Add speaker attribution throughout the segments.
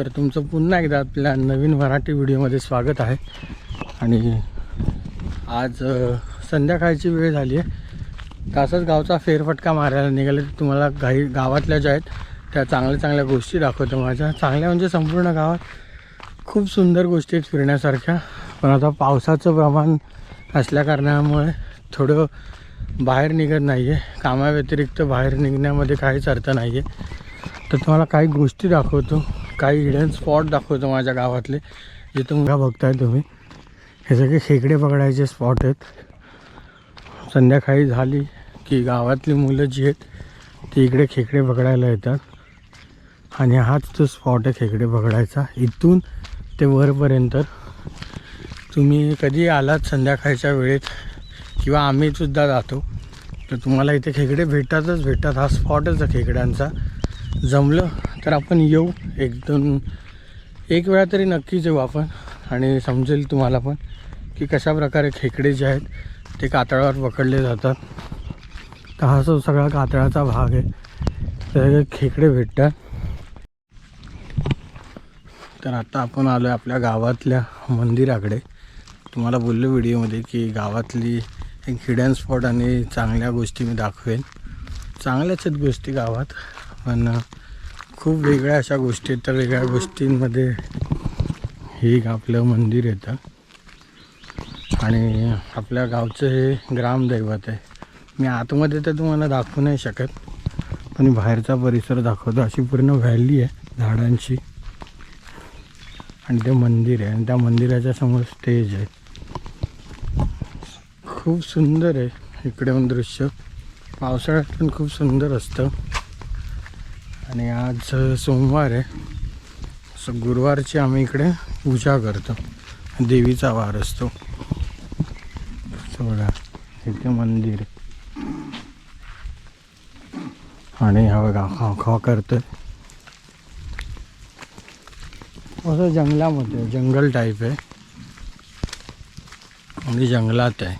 Speaker 1: तर तुमचं पुन्हा एकदा आपल्या नवीन मराठी व्हिडिओमध्ये स्वागत आहे. आणि आज संध्याकाळची वेळ झाली आहे. तासच गावचा फेरफटका मारायला निघाले. तर तुम्हाला काही गावातल्या ज्या आहेत त्या चांगल्या चांगल्या गोष्टी दाखवतो माझ्या. चांगल्या म्हणजे संपूर्ण गावात खूप सुंदर गोष्टी आहेत फिरण्यासारख्या. पण आता पावसाचं प्रमाण असल्या कारणामुळे थोडं बाहेर निघत नाही आहे कामाव्यतिरिक्त बाहेर निघण्यामध्ये काहीच अर्थ नाही आहे तर तुम्हाला काही गोष्टी दाखवतो. काही हिडन स्पॉट दाखवतो माझ्या गावातले. जे तुम्हाला बघताय तुम्ही. हे सगळे खेकडे पकडायचे स्पॉट आहेत. संध्याकाळी झाली की गावातली मुलं जी आहेत ती इकडे खेकडे पकडायला येतात. आणि हाच तो स्पॉट आहे खेकडे पकडायचा. इथून ते वरपर्यंत. तुम्ही कधी आलात संध्याकाळच्या वेळेत किंवा आम्ही सुद्धा जातो तर तुम्हाला इथे खेकडे भेटतातच भेटतात. हा स्पॉटच आहे खेकड्यांचा. जमलं तर आपण येऊ एक दोन एक वेळा तरी नक्कीच येऊ आपण. आणि समजेल तुम्हाला पण की कशा प्रकारे खेकडे जे आहेत ते कातळावर पकडले जातात. तर हा जो सगळा कातळाचा भाग आहे तर खेकडे भेटतात. तर आता आपण आलो आहे आपल्या गावातल्या मंदिराकडे. तुम्हाला बोललो व्हिडिओमध्ये की गावातली एक हिडन स्पॉट आणि चांगल्या गोष्टी मी दाखवेन. चांगल्याच आहेत गोष्टी गावात पण खूप वेगळ्या अशा गोष्टी आहेत. तर वेगळ्या गोष्टींमध्ये हे आपलं मंदिर येतं आणि आपल्या गावचं हे ग्रामदैवत आहे. मी आतमध्ये तर तुम्हाला दाखवू नाही शकत पण बाहेरचा परिसर दाखवतो. अशी पूर्ण व्हॅली आहे झाडांची. आणि ते मंदिर आहे. आणि त्या मंदिराच्या समोर स्टेज आहे. खूप सुंदर आहे इकडे पण दृश्य. पावसाळ्यात पण खूप सुंदर असतं. आणि आज सोमवार आहे. सो गुरुवारची आम्ही इकडे पूजा करतो. देवीचा वार असतो. बघा इथे मंदिर. आणि हा बघा खा खा करतोय. असं जंगलामध्ये जंगल टाईप आहे. आणि जंगलात आहे.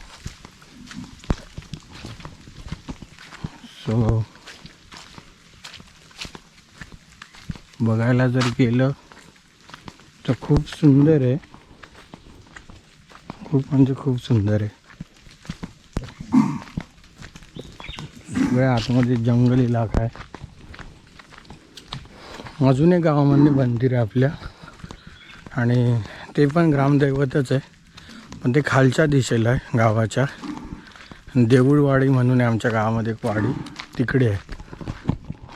Speaker 1: सो बघायला जर गेलं तर खूप सुंदर आहे. खूप म्हणजे खूप सुंदर आहे. सगळ्या आतमध्ये जंगल इलाका आहे. अजून एक गावामध्ये मंदिर आहे आपल्या. आणि ते पण ग्रामदैवतच आहे. पण ते खालच्या दिशेला आहे गावाच्या. देऊळवाडी म्हणून आहे आमच्या गावामध्ये एक वाडी. तिकडे आहे.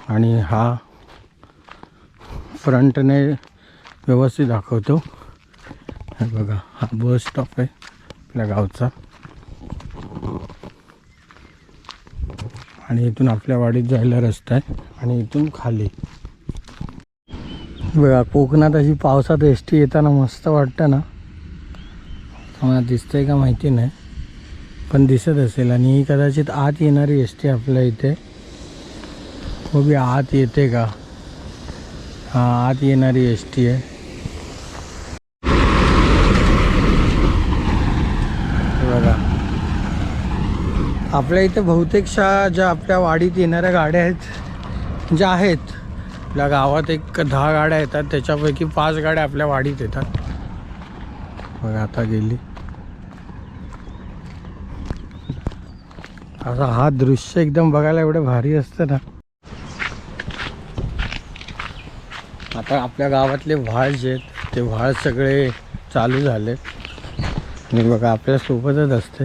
Speaker 1: आणि हा फ्रंटने व्यवस्थित दाखवतो. हे बघा हा बस स्टॉप आहे आपल्या गावचा. आणि इथून आपल्या वाडीत जायला रस्ता आहे आणि इथून खाली. बघा कोकणात अशी पावसात एस टी येताना मस्त वाटतं ना? मला दिसतंय का माहिती नाही पण दिसत असेल. आणि ही कदाचित आत येणारी एस टी आपल्या इथे. बी आत येते का? हा आत येणारी एस टी आहे बघा. आपल्या इथे बहुतेकशा ज्या आपल्या वाडीत येणाऱ्या गाड्या आहेत ज्या आहेत आपल्या गावात एक दहा गाड्या येतात त्याच्यापैकी पाच गाड्या आपल्या वाडीत येतात. बघा आता गेली. असा हा दृश्य एकदम बघायला एवढं भारी असतं ना. आता आपल्या गावातले व्हाळ जे आहेत ते व्हाळ सगळे चालू झाले आणि बघा आपल्या सोबतच असते.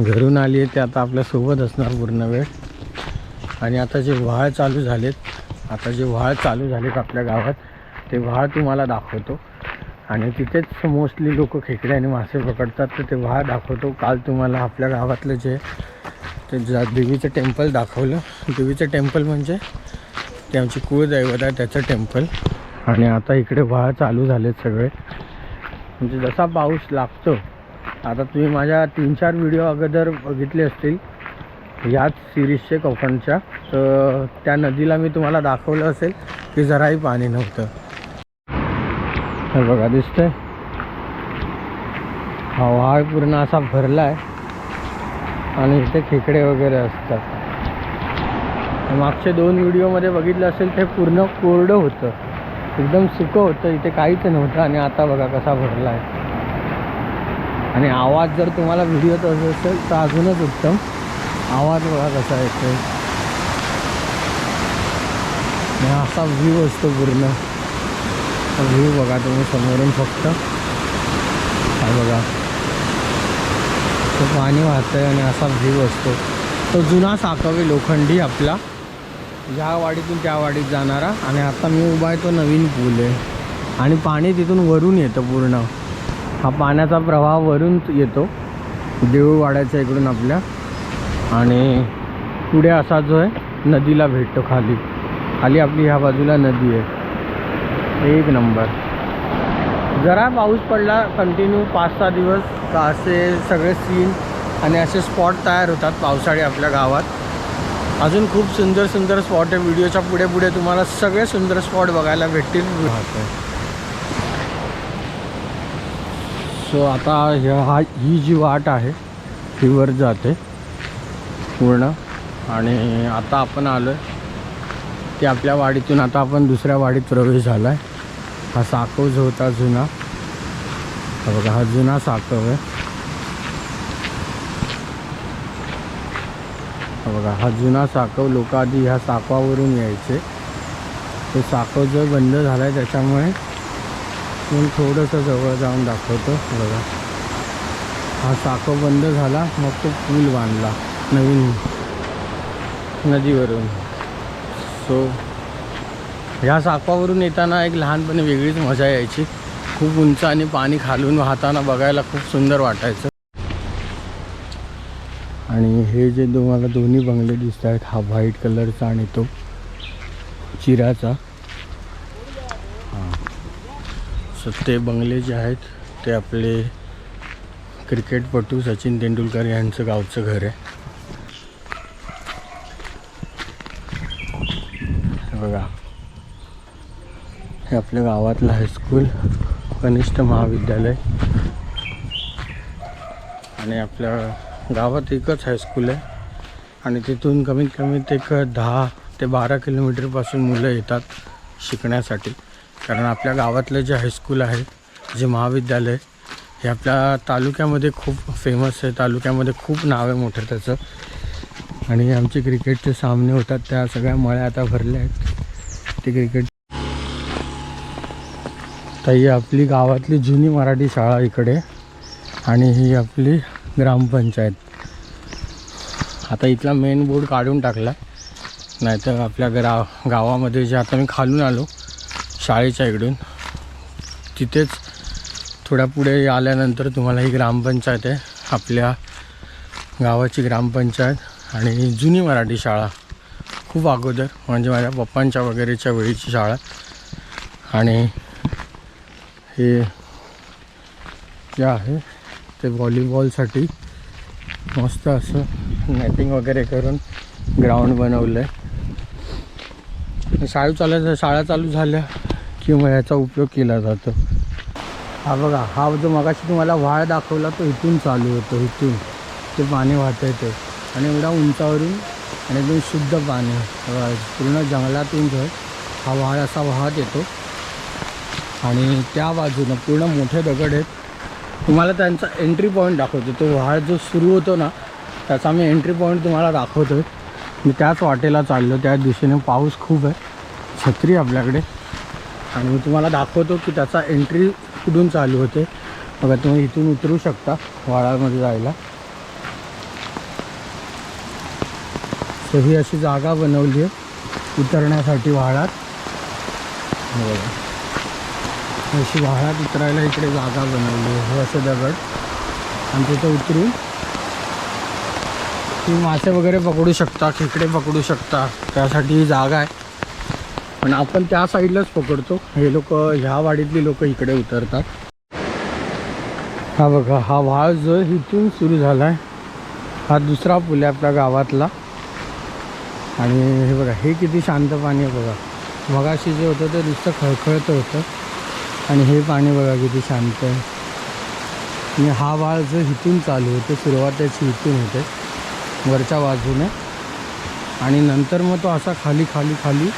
Speaker 1: घरून आली आहे ते आता आपल्यासोबत असणार पूर्ण वेळ. आणि आता जे व्हाळ चालू झालेत आता जे व्हाळ चालू झालेत आपल्या गावात ते व्हाळ तुम्हाला दाखवतो. आणि तिथेच मोस्टली लोक खेकडे आणि मासे पकडतात तर ते व्हाळ दाखवतो. काल तुम्हाला आपल्या गावातलं जे ते देवीचं टेम्पल दाखवलं. देवीचं टेम्पल म्हणजे ते आमची कुळदैवत आहे त्याचं टेम्पल. आणि आता इकडे व्हाळ चालू झालेत सगळे. म्हणजे जसा पाऊस लागतो आता तुम्ही माझ्या तीन चार व्हिडिओ अगोदर बघितले असतील याच सिरीजचे कोकणच्या तर त्या नदीला मी तुम्हाला दाखवलं असेल की जराही पाणी नव्हतं. हे बघा दिसतंय? हा वाळ पूर्ण असा भरला आहे आणि इथे खेकडे वगैरे असतात. मागच्या दोन व्हिडिओमध्ये बघितलं असेल ते पूर्ण कोरडं होतं. एकदम सुकं होतं इथे काहीच नव्हतं. आणि आता बघा कसा भरला आहे. आणि आवाज जर तुम्हाला व्हिडिओत असेल तर अजूनच उत्तम. आवाज बघा कसा येतो आहे असा व्ह्यू असतो पूर्ण. व्ह्यू बघा तुम्ही समोरून फक्त. काय बघा. तो पाणी वाहतंय आणि असा व्ह्यू असतो. तो जुना साकवे लोखंडी आपला. ज्या वाडीतून त्या वाडीत जाणारा. आणि आता मी उभा आहे तो नवीन पूल आहे. आणि पाणी तिथून वरून येतं पूर्ण. हा पाण्याचा प्रवाह वरून येतो. देऊळवाड्याच्या इकडून आपल्या. आणि पुढे असा जो आहे नदीला भेटतो खाली. खाली आपली ह्या बाजूला नदी आहे. एक नंबर. जरा पाऊस पडला कंटिन्यू पाच सहा दिवस का असे सगळे सीन आणि असे स्पॉट तयार होतात पावसाळी आपल्या गावात. अजून खूप सुंदर सुंदर स्पॉट आहे. व्हिडिओच्या पुढे पुढे तुम्हाला सगळे सुंदर स्पॉट बघायला भेटतील. सो आता ह्या हा ही जी वाट आहे ही वर जाते. पूर्ण. आणि आता आपण आलो आहे की आपल्या वाडीतून आता आपण दुसऱ्या वाडीत प्रवेश झाला आहे हा साकव जो होता जुना. बघा हा जुना साकव आहे. बघा हा जुना साकव लोक आधी ह्या साकवावरून यायचे. तो साकव जो बंद झाला आहे त्याच्यामुळे मी थोडंसं जवळ जाऊन दाखवतो. बघा. हा साकव बंद झाला मग तो पूल बांधला नवीन नदीवरून. सो ह्या साकवावरून येताना एक लहानपणी वेगळीच मजा यायची. खूप उंच आणि पाणी खालून वाहताना बघायला खूप सुंदर वाटायचं. आणि हे जे तुम्हाला दोन्ही बंगले दिसत आहेत हा व्हाईट कलरचा आणि तो चिराचा. हां. सो ते बंगले जे आहेत ते आपले क्रिकेटपटू सचिन तेंडुलकर यांचं गावचं घर आहे. बघा. हे आपल्या गावातलं हायस्कूल कनिष्ठ महाविद्यालय. आणि आपल्या गावात एकच हायस्कूल आहे. आणि तिथून कमीत कमीत एक दहा ते बारा किलोमीटरपासून मुलं येतात शिकण्यासाठी. कारण आपल्या गावातलं जे हायस्कूल आहे जे महाविद्यालय हे आपल्या तालुक्यामध्ये खूप फेमस आहे. तालुक्यामध्ये खूप नाव आहे मोठं त्याचं. आणि आमचे क्रिकेटचे सामने होतात त्या सगळ्या मळ्या आता भरल्या आहेत. ते क्रिकेट तर ही आपली गावातली जुनी मराठी शाळा इकडे. आणि ही आपली ग्रामपंचायत. आता इथला मेन बोर्ड काढून टाकला. नाहीतर आपल्या ग्रा गावामध्ये जे आता मी खालून आलो शाळेच्या इकडून तिथेच थोड्या पुढे आल्यानंतर तुम्हाला ही ग्रामपंचायत आहे. आपल्या गावाची ग्रामपंचायत आणि जुनी मराठी शाळा. खूप अगोदर म्हणजे माझ्या पप्पांच्या वगैरेच्या वेळीची शाळा. आणि हे जे आहे. ते व्हॉलीबॉलसाठी मस्त असं नेटिंग वगैरे करून ग्राउंड बनवलं आहे शाळा चालू शाळा चालू झाल्या की मग याचा उपयोग केला जातो. हा बघा हा जो मगाशी तुम्हाला व्हाळ दाखवला तो इथून चालू होतो इथून. ते पाणी वाहत येते आणि एवढा उंचावरून आणि एकदम शुद्ध पाणी. पूर्ण जंगलातून जो आहे हा व्हाळ असा वाहत येतो. आणि त्या बाजूनं पूर्ण मोठे दगड आहेत. तुम्हाला त्यांचा एंट्री पॉईंट दाखवतो. तो व्हाळ जो सुरू होतो ना त्याचा मी एंट्री पॉईंट तुम्हाला दाखवतो आहे मी त्याच वाटेला चाललो. त्या दिशेने पाऊस खूप आहे. छत्री आपल्याकडे. आणि मी तुम्हाला दाखवतो की त्याचा एंट्री कुठून चालू होते बघा तुम्ही इथून उतरू शकता वाळामध्ये जायला. तर ही अशी जागा बनवली आहे. उतरण्यासाठी वाळात. हे बघा. अशी वाळात उतरायला इकडे जागा बनवली हे असं दगड. आणि तिथं उतरून तुम्ही मासे वगैरे पकडू शकता खेकडे पकडू शकता. त्यासाठी जागा आहे. पण आपण त्या साईडलाच पकडतो. हे लोक ह्या वाडीतली लोक इकडे उतरतात. हा बघा हा वाळ जो इथून सुरू झाला आहे हा दुसरा पूल आहे आपल्या गावातला. आणि हे बघा हे किती शांत पाणी आहे बघा. मगाशी जे होतं ते नुसतं खळखळतं होतं. आणि हे पाणी बघा किती शांत आहे. आणि हा वाळ जो इथून चालू होतो सुरुवात त्याची इथून होते वरच्या बाजूने. आणि नंतर मग तो असा खाली खाली खाली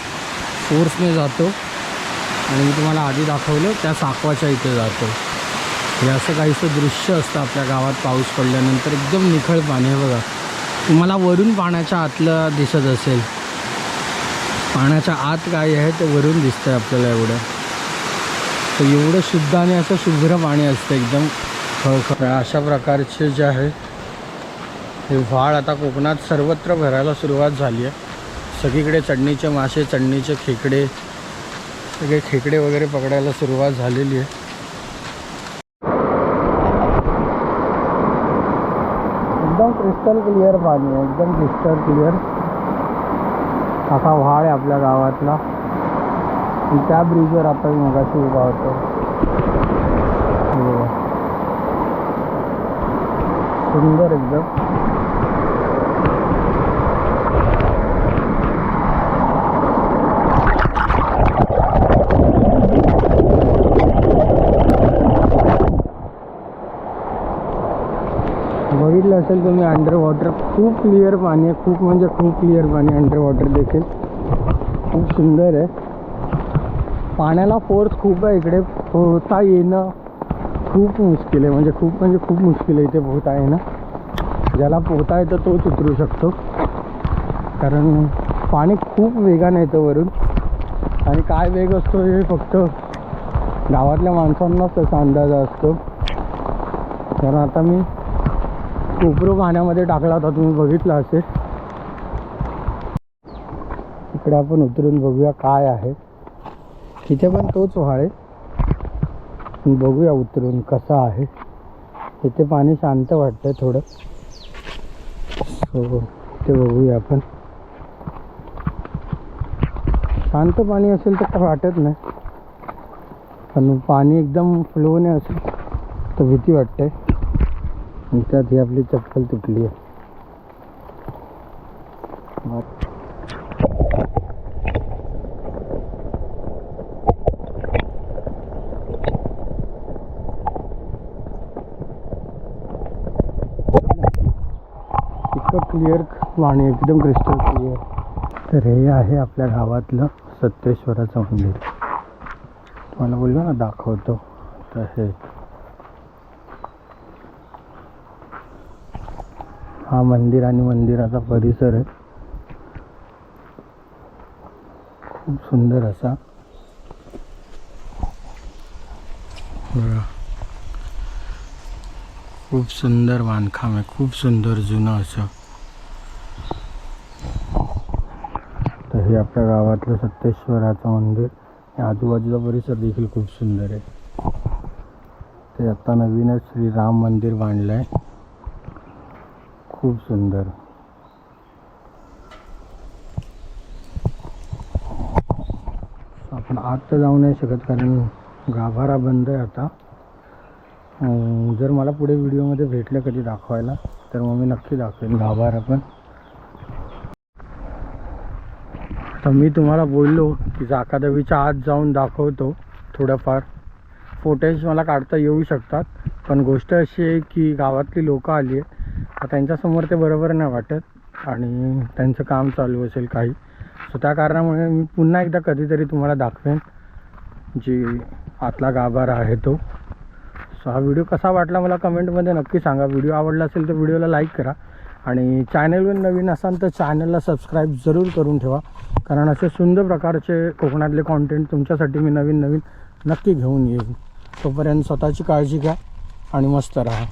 Speaker 1: फोर्सने जातो. आणि मी तुम्हाला आधी दाखवलं त्या साकवाच्या इथे जातो. हे असं काहीसं दृश्य असतं आपल्या गावात पाऊस पडल्यानंतर. एकदम निखळ पाणी आहे बघा. तुम्हाला वरून पाण्याच्या आतलं दिसत असेल. पाण्याच्या आत काय आहे ते वरून दिसतंय आपल्याला एवढं. तर एवढं शुद्ध आणि असं शुभ्र पाणी असतं एकदम खळखळ अशा प्रकारचे जे आहे हे व्हाळ आता कोकणात सर्वत्र भरायला सुरुवात झाली आहे. सगळीकडे चढणीचे मासे चढणीचे खेकडे सगळे खेकडे वगैरे पकडायला सुरुवात झालेली आहे. एकदम क्रिस्टल क्लिअर पाणी आहे एकदम क्रिस्टल क्लिअर असा व्हाळ आहे आपल्या गावातला. त्या ब्रिजवर आता मी मगाशी उभा होतो. सुंदर एकदम. बघितलं असेल तुम्ही अंडर वॉटर खूप क्लिअर पाणी आहे खूप म्हणजे खूप क्लिअर पाणी अंडर वॉटर देखील. खूप सुंदर आहे. पाण्याला फोर्स खूप आहे इकडे. पोहता येणं खूप मुश्किल आहे. म्हणजे खूप म्हणजे खूप मुश्किल आहे इथे पोहता येणं. ज्याला पोहता येतं तोच उतरू शकतो. कारण पाणी खूप वेगाने येतं वरून. आणि काय वेग असतो हे फक्त गावातल्या माणसांनाच त्याचा अंदाज असतो. कारण आता मी कोपरू पाण्यामध्ये टाकला होता. तुम्ही बघितला असेल. इकडे आपण उतरून बघूया काय आहे. तिथे पण तोच व्हाळ आहे. बघूया उतरून कसा आहे. तिथे पाणी शांत वाटतंय थोडं. सो ते बघूया आपण. शांत पाणी असेल तर काय वाटत नाही. पण पाणी एकदम फ्लोने असेल तर भीती वाटते. आणि त्यात ही आपली चप्पल तुटली आहे. क्लिअर पाणी एकदम क्रिस्टल क्लिअर तर हे आहे आपल्या गावातलं सत्तेश्वराचं मंदिर. तुम्हाला बोललो ना दाखवतो. तर हे. हा मंदिर आणि मंदिराचा परिसर आहे. खूप सुंदर असा. खूप सुंदर बांधकाम आहे. खूप सुंदर जुनं असं. हे आपल्या गावातलं सत्तेश्वराचं मंदिर. आणि आजूबाजूचा परिसर देखील खूप सुंदर आहे. ते आत्ता नवीनच श्रीराम मंदिर बांधलं आहे खूप सुंदर. आपण आत तर जाऊ नाही शकत कारण गाभारा बंद आहे आता. जर मला पुढे व्हिडिओमध्ये भेटलं कधी दाखवायला तर मग मी नक्की दाखवेन गाभारा पण. तर मी तुम्हाला बोललो की जाकादेवीच्या आत जाऊन दाखवतो थोडंफार. फोटेज मला काढता येऊ शकतात पण गोष्ट अशी आहे की गावातली लोकं आली आहे त्यांच्यासमोर ते बरोबर नाही वाटत आणि त्यांचं काम चालू असेल काही. सो त्या कारणामुळे मी पुन्हा एकदा कधीतरी तुम्हाला दाखवेन जी आतला गाभारा आहे तो. सो हा व्हिडिओ कसा वाटला मला कमेंटमध्ये नक्की सांगा. व्हिडिओ आवडला असेल तर व्हिडिओला लाईक करा. आणि चॅनलवर नवीन असाल तर चॅनलला सबस्क्राईब जरूर करून ठेवा. कारण असे सुंदर प्रकारचे कोकणातले कॉन्टेंट तुमच्यासाठी मी नवीन नवीन नक्की घेऊन येईन. तोपर्यंत स्वतःची काळजी घ्या आणि मस्त राहा.